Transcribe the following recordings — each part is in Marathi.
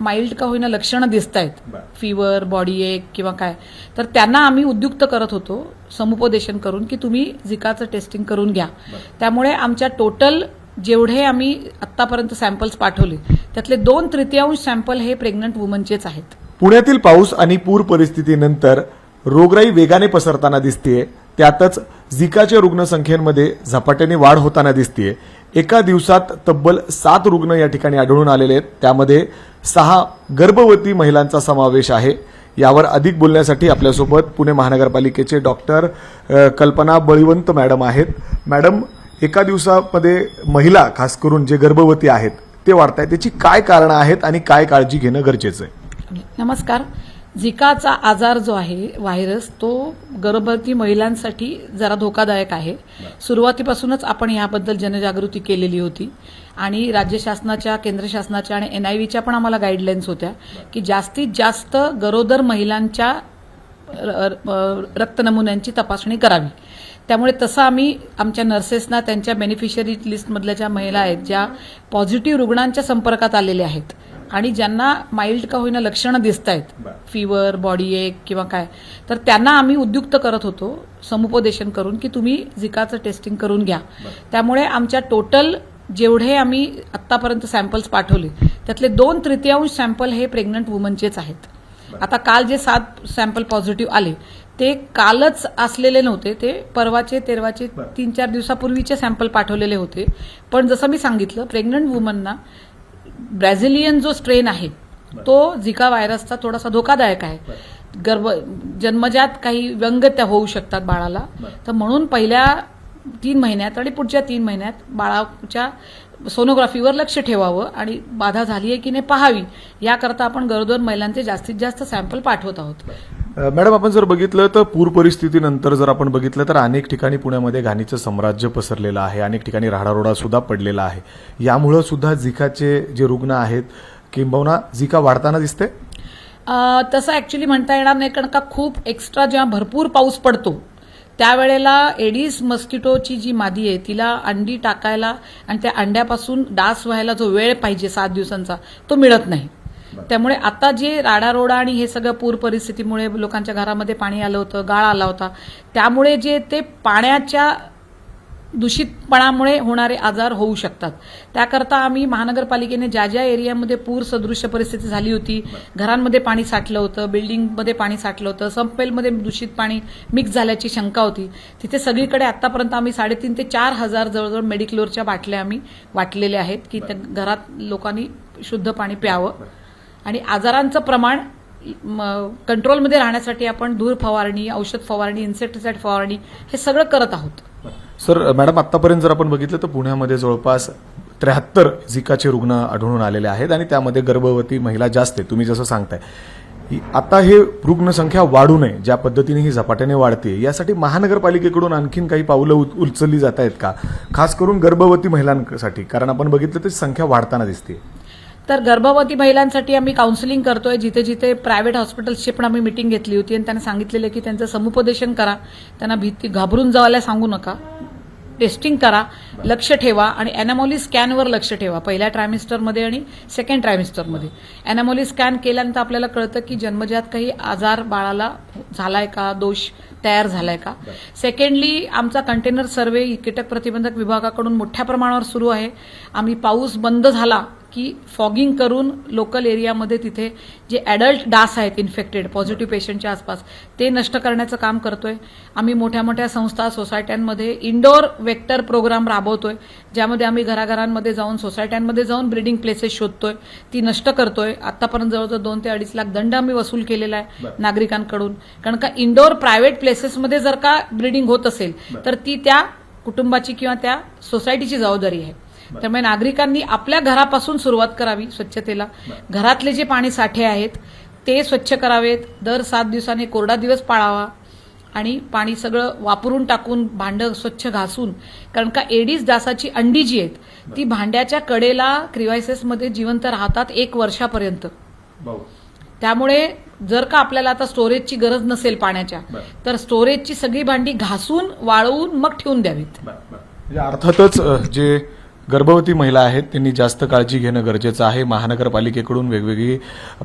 माइल्ड का होईना लक्षणं दिसत आहेत. फिवर बॉडी एक किंवा काय. तर त्यांना आम्ही उद्युक्त करत होतो समुपदेशन करून की तुम्ही झिकाचं टेस्टिंग करून घ्या. त्यामुळे आमच्या टोटल जेवढे आम्ही आतापर्यंत सॅम्पल्स पाठवले त्यातले दोन तृतीयांश सॅम्पल हे प्रेग्नंट वुमनचेच आहेत. पुण्यातील पाऊस आणि पूर परिस्थितीनंतर रोगराई वेगाने पसरताना दिसतेय. त्यातच झिकाच्या रुग्णसंख्येमध्ये झपाट्याने वाढ होताना दिसतीये. एका दिवसात तब्बल सात रुग्ण या ठिकाणी आढळून आलेले आहेत. त्यामध्ये सहा गर्भवती महिलांचा समावेश आहे. यावर अधिक बोलण्यासाठी आपल्यासोबत पुणे महानगरपालिकेचे डॉक्टर कल्पना बळीवंत मॅडम आहेत. मॅडम एका दिवसामध्ये महिला खास करून जे गर्भवती आहेत ते वाढत आहेत त्याची काय कारणं आहेत आणि काय काळजी घेणं गरजेचं आहे? नमस्कार. झिकाचा आजार जो आहे व्हायरस तो गर्भवती महिलांसाठी जरा धोकादायक आहे. सुरुवातीपासूनच आपण याबद्दल जनजागृती केलेली होती. आणि राज्य शासनाच्या केंद्र शासनाच्या आणि एनआयव्हीच्या पण आम्हाला गाईडलाईन्स होत्या की जास्तीत जास्त गरोदर महिलांच्या र- र- रक्तनमुन्यांची तपासणी करावी. त्यामुळे तसं आम्ही आमच्या नर्सेसना त्यांच्या बेनिफिशरी लिस्टमधल्या ज्या महिला आहेत ज्या पॉझिटिव्ह रुग्णांच्या संपर्कात आलेल्या आहेत आणि ज्यांना माइल्ड का होईना लक्षणं दिसत आहेत फिवर बॉडी एक किंवा काय तर त्यांना आम्ही उद्युक्त करत होतो समुपदेशन करून की तुम्ही झिकाचं टेस्टिंग करून घ्या. त्यामुळे आमच्या टोटल जेवढे आम्ही आतापर्यंत सॅम्पल्स पाठवले त्यातले दोन तृतीयांश सॅम्पल हे प्रेग्नंट वुमनचेच आहेत. आता काल जे सात सॅम्पल पॉझिटिव्ह आले ते कालच असलेले नव्हते ते परवाचे तेरवाचे तीन चार दिवसापूर्वीचे सॅम्पल पाठवलेले होते. पण जसं मी सांगितलं प्रेग्नंट वुमनना ब्राझिलियन जो स्ट्रेन आहे तो झिका व्हायरसचा थोडासा धोकादायक आहे. गर्भ जन्मजात काही व्यंगत्या होऊ शकतात बाळाला. तर म्हणून पहिल्या तीन महिन्यात आणि पुढच्या तीन महिन्यात बाळाच्या सोनोग्राफीवर लक्ष ठेवावं आणि बाधा झाली आहे की नाही पाहावी याकरता आपण गरोदर महिलांचे जास्तीत जास्त सॅम्पल पाठवत आहोत. मॅडम आपण जर बघितलं तर पूर परिस्थितीनंतर जर आपण बघितलं तर अनेक ठिकाणी पुण्यामध्ये घाणीचं साम्राज्य पसरलेलं आहे अनेक ठिकाणी राडारोडा सुद्धा पडलेला आहे. यामुळं सुद्धा झिकाचे जे रुग्ण आहेत किंबहुना झिका वाढताना दिसते? तसं ऍक्च्युली म्हणता येणार नाही कारण का खूप एक्स्ट्रा जेव्हा भरपूर पाऊस पडतो त्यावेळेला एडिस मस्किटोची जी मादी आहे तिला अंडी टाकायला आणि त्या अंड्यापासून डास व्हायला जो वेळ पाहिजे सात दिवसांचा तो मिळत नाही. त्यामुळे आता जे राडारोडा आणि हे सगळं पूर परिस्थितीमुळे लोकांच्या घरामध्ये पाणी आलं होतं गाळ आला होता त्यामुळे जे ते पाण्याच्या दूषितपणामुळे होणारे आजार होऊ शकतात. त्याकरता आम्ही महानगरपालिकेने ज्या ज्या एरियामध्ये पूर सदृश्य परिस्थिती झाली होती घरांमध्ये पाणी साठलं होतं बिल्डिंगमध्ये पाणी साठलं होतं संपेलमध्ये दूषित पाणी मिक्स झाल्याची शंका होती. तिथे सगळीकडे आतापर्यंत आम्ही साडेतीन ते चार हजार जवळजवळ मेडिक्लोरच्या बाटल्या आम्ही वाटलेल्या आहेत की घरात लोकांनी शुद्ध पाणी प्यावं. आणि आजारांचं प्रमाण म, कंट्रोलमध्ये राहण्यासाठी आपण धूर फवारणी औषध फवारणी इन्सेक्टिसाइड फवारणी हे सगळं करत आहोत. सर मॅडम आतापर्यंत जर आपण बघितलं तर पुण्यामध्ये जवळपास त्र्याहत्तर झिकाचे रुग्ण आढळून आलेले आहेत आणि त्यामध्ये गर्भवती महिला जास्त आहे तुम्ही जसं सांगताय. आता हे रुग्णसंख्या वाढू नये ज्या पद्धतीने ही झपाट्याने वाढते यासाठी महानगरपालिकेकडून आणखीन काही पावलं उचलली जात आहेत का? खास करून गर्भवती महिलांसाठी कारण आपण बघितलं तर संख्या वाढताना दिसते. तर गर्भवती महिलांसाठी आम्ही काउन्सिलिंग करतोय. जिथे जिथे प्रायव्हेट हॉस्पिटल्सची पण आम्ही मिटिंग घेतली होती आणि त्यांना सांगितलेलं की त्यांचं समुपदेशन करा. त्यांना भीती घाबरून जावायला सांगू नका. टेस्टिंग करा. लक्ष ठेवा आणि ॲनामॉली स्कॅनवर लक्ष ठेवा. पहिल्या ट्रायमिस्टरमध्ये आणि सेकंड ट्रायमिस्टरमध्ये ॲनामॉली स्कॅन केल्यानंतर आपल्याला कळतं की जन्मजात काही आजार बाळाला झालाय का? दोष तयार झालाय का? सेकंडली आमचा कंटेनर सर्वे कीटक प्रतिबंधक विभागाकडून मोठ्या प्रमाणावर सुरू आहे. आम्ही पाऊस बंद झाला की फॉगिंग करून लोकल एरियामध्ये तिथे जे ॲडल्ट डास आहेत इन्फेक्टेड पॉझिटिव्ह पेशंटच्या आसपास ते नष्ट करण्याचं काम करतोय. आम्ही मोठ्या मोठ्या संस्था सोसायट्यांमध्ये इंडोर वेक्टर प्रोग्राम राबवतोय ज्यामध्ये आम्ही घराघरांमध्ये जाऊन सोसायट्यांमध्ये जाऊन ब्रिडिंग प्लेसेस शोधतोय. ती नष्ट करतोय. आतापर्यंत जवळजवळ दोन ते अडीच लाख दंड आम्ही वसूल केलेला आहे नागरिकांकडून. कारण का इंडोर प्रायव्हेट प्लेसेसमध्ये जर का ब्रिडिंग होत असेल तर ती त्या कुटुंबाची किंवा त्या सोसायटीची जबाबदारी आहे. त्यामुळे नागरिकांनी आपल्या घरापासून सुरुवात करावी स्वच्छतेला. घरातले जे पाणी साठे आहेत ते स्वच्छ करावेत. दर सात दिवसांनी कोरडा दिवस पाळावा आणि पाणी सगळं वापरून टाकून भांडं स्वच्छ घासून कारण का एडीज डासाची अंडी जी आहेत ती भांड्याच्या कडेला क्रिवायसेसमध्ये जिवंत राहतात एक वर्षापर्यंत. त्यामुळे जर का आपल्याला आता स्टोरेजची गरज नसेल पाण्याच्या तर स्टोरेजची सगळी भांडी घासून वाळवून मग ठेवून द्यावीत. म्हणजे अर्थातच जे गर्भवती महिला आहेत. त्यांनी जास्त काळजी घेणं गरजेचं आहे. महानगरपालिकेकडून वेगवेगळी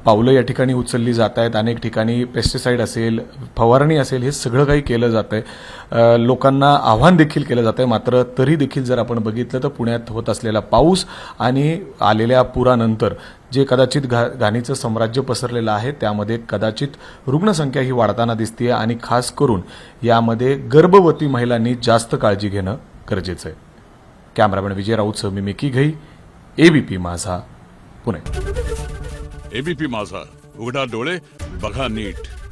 पावलं या ठिकाणी उचलली जात आहेत. अनेक ठिकाणी पेस्टिसाईड असेल फवारणी असेल हे सगळं काही केलं जातं आहे लोकांना आव्हान देखील केलं जातं आहे मात्र तरी देखील जर आपण बघितलं तर पुण्यात होत असलेला पाऊस आणि आलेल्या पुरानंतर जे कदाचित घा घाणीचं साम्राज्य पसरलेलं आहे त्यामध्ये कदाचित रुग्णसंख्या ही वाढताना दिसते आणि खास करून यामध्ये गर्भवती महिलांनी जास्त काळजी घेणं गरजेचं आहे. कॅमेरामॅन विजय राऊतसह मी Mickey Ghai. ABP Majha Pune. ABP माझा. उघडा डोळे बघा नीट.